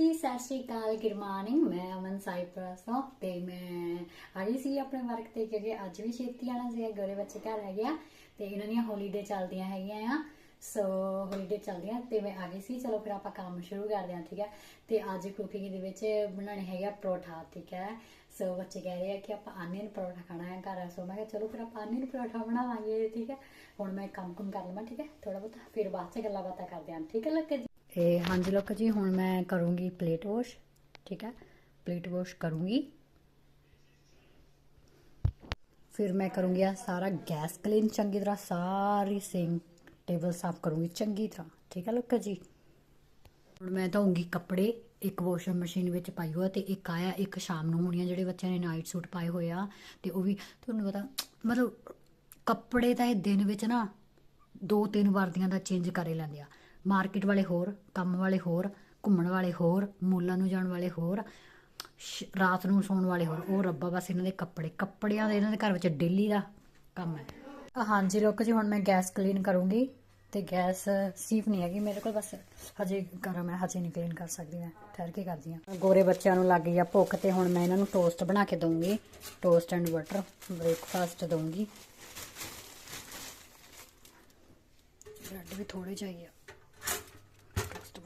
ਜੀ, ਸਤਿ ਸ਼੍ਰੀ ਅਕਾਲ good morning ਮੈਂ ਅਮਨ ਸਾਈਪ੍ਰਸ ਤੋਂ ਤੇ ਮੈਂ ਆ ਗਈ ਸੀ ਆਪਣੇ ਵਰਕ ਤੇ, ਕਿਉਂਕਿ ਅੱਜ ਵੀ ਛੇਤੀ ਆਣਾ ਸੀ, ਗੋਰੇ ਬੱਚੇ ਘਰ ਹੈਗੇ ਆ ਤੇ ਇਹਨਾਂ ਦੀਆਂ ਹੌਲੀਡੇ ਚੱਲਦੀਆਂ ਹੈਗੀਆਂ ਆ। ਸੋ ਹੌਲੀਡੇ ਚੱਲਦੀਆਂ ਤੇ ਮੈਂ ਆ ਗਈ ਸੀ। ਚਲੋ ਫਿਰ ਆਪਾਂ ਕੰਮ ਸ਼ੁਰੂ ਕਰਦੇ ਹਾਂ, ਠੀਕ ਹੈ? ਤੇ ਅੱਜ ਕੁਕਿੰਗ ਦੇ ਵਿੱਚ ਬਣਾਉਣੇ ਹੈਗਾ ਪਰੋਠਾ, ਠੀਕ ਹੈ? ਸੋ ਬੱਚੇ ਕਹਿ ਰਹੇ ਆ ਕਿ ਆਪਾਂ ਆਨੀਅਨ ਪਰੌਠਾ ਖਾਣਾ ਹੈ ਘਰ। ਸੋ ਮੈਂ ਕਿਹਾ ਚਲੋ ਫਿਰ ਆਪਾਂ ਆਨੀਅਨ ਪਰੌਠਾ ਬਣਾਵਾਂਗੇ, ਠੀਕ ਹੈ? ਹੁਣ ਮੈਂ ਕੰਮ ਕੁਮ ਕਰ ਲਵਾਂ, ਠੀਕ ਹੈ? ਥੋੜਾ ਬਹੁਤ, ਫਿਰ ਬਾਅਦ ਚ ਗੱਲਾਂ ਬਾਤਾਂ ਕਰਦੇ ਹਾਂ, ਠੀਕ ਹੈ ਲੱਗੇ ਜੀ ਇਹ ਹਾਂਜੀ ਲੋਕ ਜੀ, ਹੁਣ ਮੈਂ ਕਰੂੰਗੀ ਪਲੇਟ ਵਾਸ਼ ਠੀਕ ਹੈ? ਪਲੇਟ ਵਾਸ਼ ਕਰੂੰਗੀ। ਫਿਰ ਮੈਂ ਕਰੂੰਗੀ ਆ ਸਾਰਾ ਗੈਸ ਕਲੀਨ ਚੰਗੀ ਤਰ੍ਹਾਂ, ਸਾਰੀ ਸਿੰਕ ਟੇਬਲ ਸਾਫ਼ ਕਰੂੰਗੀ ਚੰਗੀ ਤਰ੍ਹਾਂ, ਠੀਕ ਹੈ ਲੋਕ ਜੀ? ਹੁਣ ਮੈਂ ਧੋਉਂਗੀ ਕੱਪੜੇ, ਇੱਕ ਵਾਸ਼ਿੰਗ ਮਸ਼ੀਨ ਵਿੱਚ ਪਾਈ ਹੋਇਆ ਤੇ ਇੱਕ ਆਇਆ, ਇੱਕ ਸ਼ਾਮ ਨੂੰ ਹੋਣੀਆਂ ਜਿਹੜੇ ਬੱਚਿਆਂ ਨੇ ਨਾਈਟ ਸੂਟ ਪਾਏ ਹੋਏ ਆ ਤੇ ਉਹ ਵੀ ਤੁਹਾਨੂੰ ਪਤਾ, ਮਤਲਬ ਕੱਪੜੇ ਤਾਂ ਇਹ ਦਿਨ ਵਿੱਚ ਨਾ ਦੋ ਤਿੰਨ ਵਰਦੀਆਂ ਦਾ ਚੇਂਜ ਕਰੇ ਲੈਂਦੇ ਆ। ਮਾਰਕੀਟ ਵਾਲੇ ਹੋਰ, ਕੰਮ ਵਾਲੇ ਹੋਰ, ਘੁੰਮਣ ਵਾਲੇ ਹੋਰ, ਮੂਲਾਂ ਨੂੰ ਜਾਣ ਵਾਲੇ ਹੋਰ, ਸ਼- ਰਾਤ ਨੂੰ ਸੌਣ ਵਾਲੇ ਹੋਰ, ਉਹ ਰੱਬਾ ਬਸ ਇਹਨਾਂ ਦੇ ਕੱਪੜੇ, ਕੱਪੜਿਆਂ ਦੇ ਇਹਨਾਂ ਦੇ ਘਰ ਵਿੱਚ ਡੇਲੀ ਦਾ ਕੰਮ ਹੈ। ਹਾਂਜੀ ਲੋਕ ਜੀ, ਹੁਣ ਮੈਂ ਗੈਸ ਕਲੀਨ ਕਰੂੰਗੀ ਤੇ ਗੈਸ ਸੀਫ ਨਹੀਂ ਹੈਗੀ ਮੇਰੇ ਕੋਲ, ਬਸ ਹਜੇ ਗਰਮ ਹੈ, ਹਜੇ ਨਹੀਂ ਕਲੀਨ ਕਰ ਸਕਦੀ ਮੈਂ, ਠਹਿਰ ਕੇ ਕਰਦੀ ਹਾਂ। ਗੋਰੇ ਬੱਚਿਆਂ ਨੂੰ ਲੱਗ ਗਈ ਆ ਭੁੱਖ ਤੇ ਹੁਣ ਮੈਂ ਇਹਨਾਂ ਨੂੰ ਟੋਸਟ ਬਣਾ ਕੇ ਦਊਂਗੀ ਟੋਸਟ ਐਂਡ ਬਟਰ ਬ੍ਰੇਕਫਾਸਟ ਦਊਂਗੀ। ਬ੍ਰੈਡ ਵੀ ਥੋੜੇ ਚਾਹੀਏ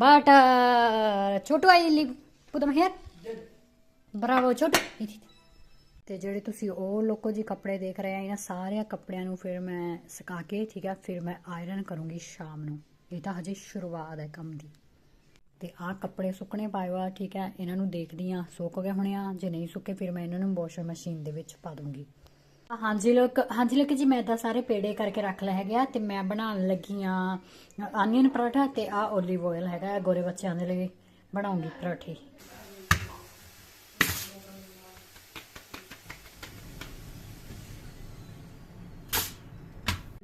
Butter. Chotu, I will put them here. Bravo, Chotu. ਤੇ ਜਿਹੜੇ ਤੁਸੀਂ ਉਹ ਲੋਕੋ ਜੀ ਕੱਪੜੇ ਦੇਖ ਰਹੇ ਆ ਇਹਨਾਂ ਸਾਰਿਆਂ ਕੱਪੜਿਆਂ ਨੂੰ ਫਿਰ ਮੈਂ ਸੁਕਾ ਕੇ ਠੀਕ ਹੈ ਫਿਰ ਮੈਂ ਆਇਰਨ ਕਰੂੰਗੀ ਸ਼ਾਮ ਨੂੰ ਇਹ ਤਾਂ ਹਜੇ ਸ਼ੁਰੂਆਤ ਹੈ ਕੰਮ ਦੀ ਤੇ ਆਹ ਕੱਪੜੇ ਸੁੱਕਣੇ ਪਾਏ ਹੋਆ ਠੀਕ ਹੈ ਇਹਨਾਂ ਨੂੰ ਦੇਖਦੀ ਆ ਸੁੱਕ ਗਏ ਹੋਣੇ ਆ ਜੇ ਨਹੀਂ ਸੁੱਕੇ ਫਿਰ ਮੈਂ ਇਹਨਾਂ ਨੂੰ ਵਾਸ਼ਰ ਮਸ਼ੀਨ ਦੇ ਵਿੱਚ ਪਾ ਦੂੰਗੀ ਹਾਂਜੀ, ਲੋਕ ਹਾਂਜੀ, ਲੋਕ ਜੀ, ਮੈਂ ਤਾਂ ਸਾਰੇ ਪੇੜੇ ਕਰਕੇ ਰੱਖ ਲਏ ਹੈਗੇ ਆ ਤੇ ਮੈਂ ਬਣਾਉਣ ਲੱਗੀ ਆ, ਆਨੀਅਨ ਪਰਾਠਾ ਤੇ ਆ 올ਿਵ ਆਇਲ ਹੈਗਾ ਗੋਰੇ ਬੱਚਿਆਂ ਦੇ ਲਈ ਬਣਾਉਂਗੀ ਪਰਾਠੇ।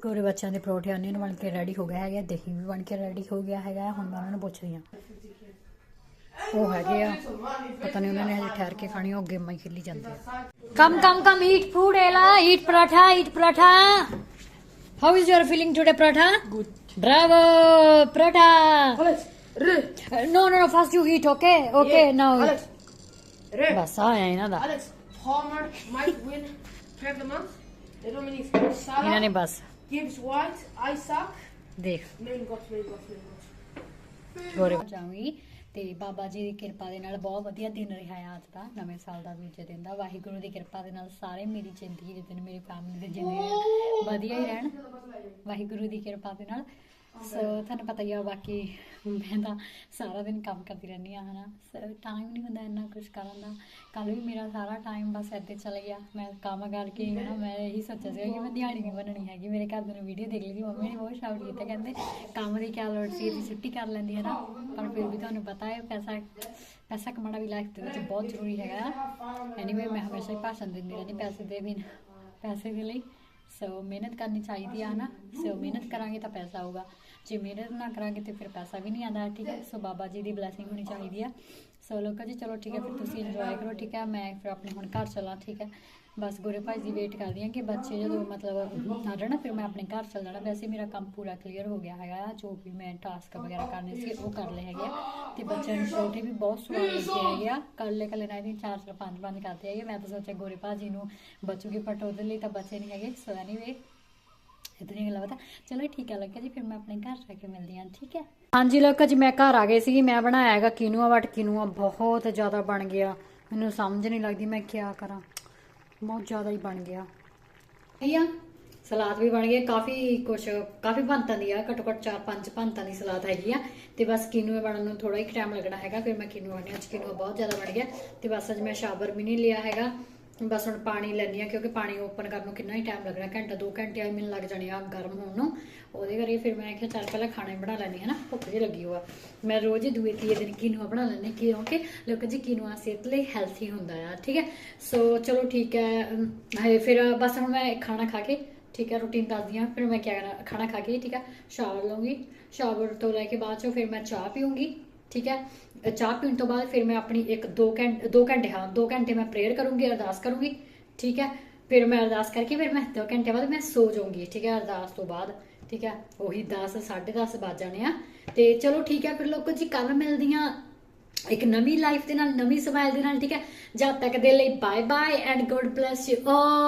ਗੋਰੇ ਬੱਚਿਆਂ ਦੇ ਪਰੌਠੇ ਆਨੀਅਨ ਬਣ ਕੇ ਰੈਡੀ ਹੋ ਗਿਆ ਹੈਗਾ ਦਹੀਂ ਵੀ ਬਣ ਕੇ ਰੈਡੀ ਹੋ ਗਿਆ ਹੈਗਾ ਹੁਣ ਮੈਂ ਉਹਨਾਂ ਨੂੰ ਪੁੱਛਦੀ ਆ ਉਹ ਹੈਗੇ ਆ ਪਤਾ ਨਹੀਂ ਉਹਨਾਂ ਨੇ ਹਜੇ ਠਹਿਰ ਕੇ ਖਾਣੀ ਆ, ਉਹ ਗੇਮਾਂ ਹੀ ਖੇਲੀ ਜਾਂਦੇ ਆ come come come eat food Ella eat paratha eat paratha how is your feeling today paratha Good. Bravo paratha Alex. R. No no no first you eat okay okay Yeah. Now Alex. R. ਬਸ ਆ ਇਹਨਾਂ ਦਾ Alex. Palmer might win Player of the Month. The nominees ਇਹਨਾਂ ਨੇ Salah, ਬਸ Gibbs White, Isaac, ਦੇਖ Main Got, Main Got, Main Got. ਗੋਰੇ ਜਾਵਾਂਗੀ ਤੇ ਬਾਬਾ ਜੀ ਦੀ ਕਿਰਪਾ ਦੇ ਨਾਲ ਬਹੁਤ ਵਧੀਆ ਦਿਨ ਰਿਹਾ ਹੈ ਅੱਜ ਦਾ, ਨਵੇਂ ਸਾਲ ਦਾ ਦੂਜੇ ਦਿਨ ਦਾ। ਵਾਹਿਗੁਰੂ ਦੀ ਕਿਰਪਾ ਦੇ ਨਾਲ ਸਾਰੇ ਮੇਰੀ ਜ਼ਿੰਦਗੀ ਦੇ ਦਿਨ ਮੇਰੀ ਫੈਮਿਲੀ ਦੇ ਜਿੰਨੇ ਵਧੀਆ ਹੀ ਰਹਿਣ। ਵਾਹਿਗੁਰੂ ਦੀ ਕਿਰਪਾ ਦੇ ਨਾਲ। ਸੋ ਤੁਹਾਨੂੰ ਪਤਾ ਹੀ ਆ ਬਾਕੀ ਮੈਂ ਤਾਂ ਸਾਰਾ ਦਿਨ ਕੰਮ ਕਰਦੀ ਰਹਿੰਦੀ ਆ ਹਨਾ। ਸੋ ਟਾਈਮ ਨਹੀਂ ਹੁੰਦਾ ਇੰਨਾ ਕੁਝ ਕਰਨ ਦਾ। ਕੱਲ ਵੀ ਮੇਰਾ ਸਾਰਾ ਟਾਈਮ ਬਸ ਏਦਾਂ ਚਲਾ ਗਿਆ। ਮੈਂ ਕੰਮ ਕਰਕੇ ਹਨਾ ਮੈਂ ਇਹੀ ਸੋਚਿਆ ਸੀ ਕਿ ਮੈਂ ਦਿਹਾੜੀ ਨਹੀਂ ਬਣਨੀ ਹੈਗੀ। ਮੇਰੇ ਘਰ ਦੇ ਨੇ ਵੀਡੀਓ ਦੇਖ ਲਈ ਸੀ। ਮੰਮੀ ਨੇ ਬਹੁਤ ਸ਼ਾਊਟ ਕੀਤਾ ਕਹਿੰਦੇ ਕੰਮ ਦੀ ਕਿਆ ਲੋੜ ਸੀ? ਇਹਦੀ ਛੁੱਟੀ ਕਰ ਲੈਂਦੀ ਹੈ ਨਾ ਪਰ ਫਿਰ ਵੀ ਤੁਹਾਨੂੰ ਪਤਾ ਹੈ ਪੈਸਾ ਪੈਸਾ ਕਮਾਉਣਾ ਵੀ ਲਾਈਫ ਦੇ ਵਿੱਚ ਬਹੁਤ ਜ਼ਰੂਰੀ ਹੈਗਾ। ਐਨੀਵੇ ਮੈਂ ਹਮੇਸ਼ਾ ਹੀ ਭਾਸ਼ਣ ਦਿੰਦੀ ਰਹਿੰਦੀ ਪੈਸੇ ਦੇ ਵੀ ਪੈਸੇ ਦੇ ਲਈ। ਸੋ ਮਿਹਨਤ ਕਰਨੀ ਚਾਹੀਦੀ ਆ ਹਨਾ ਸੋ ਮਿਹਨਤ ਕਰਾਂਗੇ ਤਾਂ ਪੈਸਾ ਆਊਗਾ। ਜੇ ਮਿਹਨਤ ਨਾ ਕਰਾਂਗੇ ਤੇ ਫਿਰ ਪੈਸਾ ਵੀ ਨਹੀਂ ਆਉਂਦਾ ਠੀਕ ਹੈ? ਸੋ ਬਾਬਾ ਜੀ ਦੀ ਬਲੇਸਿੰਗ ਹੋਣੀ ਚਾਹੀਦੀ ਆ। ਸੋ ਲੋਕਾਂ ਜੀ ਚਲੋ ਠੀਕ ਹੈ, ਫਿਰ ਤੁਸੀਂ ਇੰਜੋਏ ਕਰੋ, ਠੀਕ ਹੈ, ਮੈਂ ਫਿਰ ਆਪਣੇ ਹੁਣ ਘਰ ਚੱਲਾਂ, ਠੀਕ ਹੈ। ਬਸ ਗੋਰੇ ਭਾਈ ਦੀ ਵੇਟ ਕਰਦੀ ਹਾਂ ਕਿ ਬੱਚੇ ਜਦੋਂ ਮਤਲਬ ਆ ਜਾਣ ਫਿਰ ਮੈਂ ਆਪਣੇ ਘਰ ਚੱਲ ਜਾਣਾ। ਵੈਸੇ ਮੇਰਾ ਕੰਮ ਪੂਰਾ ਕਲੀਅਰ ਹੋ ਗਿਆ ਹੈਗਾ, ਜੋ ਵੀ ਮੈਂ ਟਾਸਕ ਵਗੈਰਾ ਕਰਨੇ ਸੀ, ਉਹ ਕਰ ਲਏ ਹੈਗੇ ਆ। ਤੇ ਬੱਚਿਆਂ ਨੂੰ ਪਰੌਠੇ ਵੀ ਬਹੁਤ ਸਵਾਦ ਲੱਗੇ ਹੈਗੇ ਆ। ਕੱਲੇ ਕੱਲੇ ਨਾਲ ਇਹਦੀ ਚਾਰ ਚਾਰ ਪੰਜ ਪੰਜ ਕਰਦੇ ਹੈਗੇ ਮੈਂ ਤਾਂ ਸੋਚਿਆ ਗੋਰੇ ਭਾਜੀ ਨੂੰ ਬਚੂਗੀ ਬਟ ਉਹਦੇ ਲਈ ਤਾਂ ਬੱਚੇ ਨਹੀਂ ਹੈਗੇ ਸੋ ਐਨੀਵੇ ਇਤਨੀ ਗੱਲਾਂ ਪਤਾ। ਚਲੋ ਠੀਕ ਹੈ ਲੱਗਾ ਜੀ, ਫਿਰ ਮੈਂ ਆਪਣੇ ਘਰ ਜਾ ਕੇ ਮਿਲਦੀ ਹਾਂ, ਠੀਕ ਹੈ? ਹਾਂਜੀ ਲੋਕਾਂ ਜੀ, ਮੈਂ ਘਰ ਆ ਗਈ ਸੀ ਮੈਂ ਬਣਾਇਆ ਹੈਗਾ ਕਿਨੂਆ ਵਟ। ਕਿਨੂਆ ਬਹੁਤ ਜ਼ਿਆਦਾ ਬਣ ਗਿਆ। ਮੈਨੂੰ ਸਮਝ ਨਹੀਂ ਲੱਗਦੀ ਮੈਂ ਕੀ ਕਰਾਂ। ਬਹੁਤ ਜ਼ਿਆਦਾ ਹੀ ਬਣ ਗਿਆ। ਇਹ ਆ, ਸਲਾਦ ਵੀ ਬਣ ਗਿਆ ਕਾਫੀ ਕੁਛ, ਕਾਫੀ ਭੰਤਾਂ ਦੀ ਆ ਘੱਟੋ ਘੱਟ ਚਾਰ ਪੰਜ ਭੰਤਾਂ ਦੀ ਸਲਾਦ ਹੈਗੀ ਆ। ਤੇ ਬਸ ਕਿਨੂਆ ਬਣਨ ਨੂੰ ਥੋੜਾ ਹੀ ਟਾਈਮ ਲੱਗਣਾ ਹੈਗਾ, ਫਿਰ ਮੈਂ ਕਿਨੂਆ ਬਣਿਆ। ਅੱਜ ਕਿਨੂਆ ਬਹੁਤ ਜ਼ਿਆਦਾ ਬਣ ਗਿਆ। ਤੇ ਬਸ ਅੱਜ ਮੈਂ ਸ਼ਾਬਰ ਵੀ ਨਹੀਂ ਲਿਆ ਹੈਗਾ। ਬਸ ਹੁਣ ਪਾਣੀ ਲੈਣੀ ਆ ਕਿਉਂਕਿ ਪਾਣੀ ਓਪਨ ਕਰਨ ਨੂੰ ਕਿੰਨਾ ਹੀ ਟਾਈਮ ਲੱਗਣਾ, ਘੰਟਾ 2 ਘੰਟੇ ਆ ਮੈਨੂੰ ਲੱਗ ਜਾਣੇ ਆ ਗਰਮ ਹੋਣ ਨੂੰ। ਉਹਦੇ ਕਰਕੇ ਫਿਰ ਮੈਂ ਕਿਹਾ ਚੱਲ ਪਹਿਲਾਂ ਖਾਣਾ ਹੀ ਬਣਾ ਲੈਣੀ ਹੈ ਨਾ, ਭੁੱਖ ਜਿਹੀ ਲੱਗੀ ਹੋਆ। ਮੈਂ ਰੋਜ਼ ਹੀ ਦੂਏ ਤੀਏ ਦਿਨ ਕੀਨੂਆ ਬਣਾ ਲੈਂਦੀ ਕਿਉਂਕਿ ਲੋਕ ਜੀ ਕੀਨੂਆ ਸਿਹਤ ਲਈ ਹੈਲਥੀ ਹੁੰਦਾ ਆ, ਠੀਕ ਹੈ? ਸੋ ਚਲੋ ਠੀਕ ਹੈ ਫਿਰ ਬਸ ਹੁਣ ਮੈਂ ਖਾਣਾ ਖਾ ਕੇ, ਠੀਕ ਹੈ ਰੂਟੀਨ ਦੱਸਦੀ ਹਾਂ ਫਿਰ ਮੈਂ ਕਿਆ ਕਰਨਾ ਖਾਣਾ ਖਾ ਕੇ, ਠੀਕ ਹੈ, ਸ਼ਾਵਰ ਲਵਾਂਗੀ ਸ਼ਾਵਰ ਤੋਂ ਲੈ ਕੇ ਬਾਅਦ ਚੋਂ ਫਿਰ ਮੈਂ ਚਾਹ ਪੀਉਂਗੀ ਠੀਕ ਹੈ? ਚਾਹ ਪੀਣ ਤੋਂ ਬਾਅਦ ਫਿਰ ਮੈਂ ਆਪਣੀ ਇੱਕ 2 ਘੰਟੇ 2 ਘੰਟੇ, ਹਾਂ 2 ਘੰਟੇ ਮੈਂ ਪ੍ਰੇਅਰ ਕਰੂੰਗੀ, ਅਰਦਾਸ ਕਰੂੰਗੀ, ਠੀਕ ਹੈ? ਫਿਰ ਮੈਂ ਅਰਦਾਸ ਕਰਕੇ ਫਿਰ ਮੈਂ 2 ਘੰਟੇ ਬਾਅਦ ਮੈਂ ਸੋ ਜਾਊਂਗੀ, ਠੀਕ ਹੈ? ਅਰਦਾਸ ਤੋਂ ਬਾਅਦ, ਠੀਕ ਹੈ? ਉਹੀ 10 10:30 ਵੱਜ ਜਾਣੇ ਆ। ਤੇ ਚਲੋ ਠੀਕ ਹੈ, ਫਿਰ ਲੋਕੋ ਜੀ ਕੱਲ ਮਿਲਦੀਆਂ ਇੱਕ ਨਵੀਂ ਲਾਈਫ ਦੇ ਨਾਲ, ਨਵੀਂ ਸਮਾਈਲ ਦੇ ਨਾਲ, ਠੀਕ ਹੈ? ਜਦ ਤੱਕ ਦੇ ਲਈ bye bye and god bless you all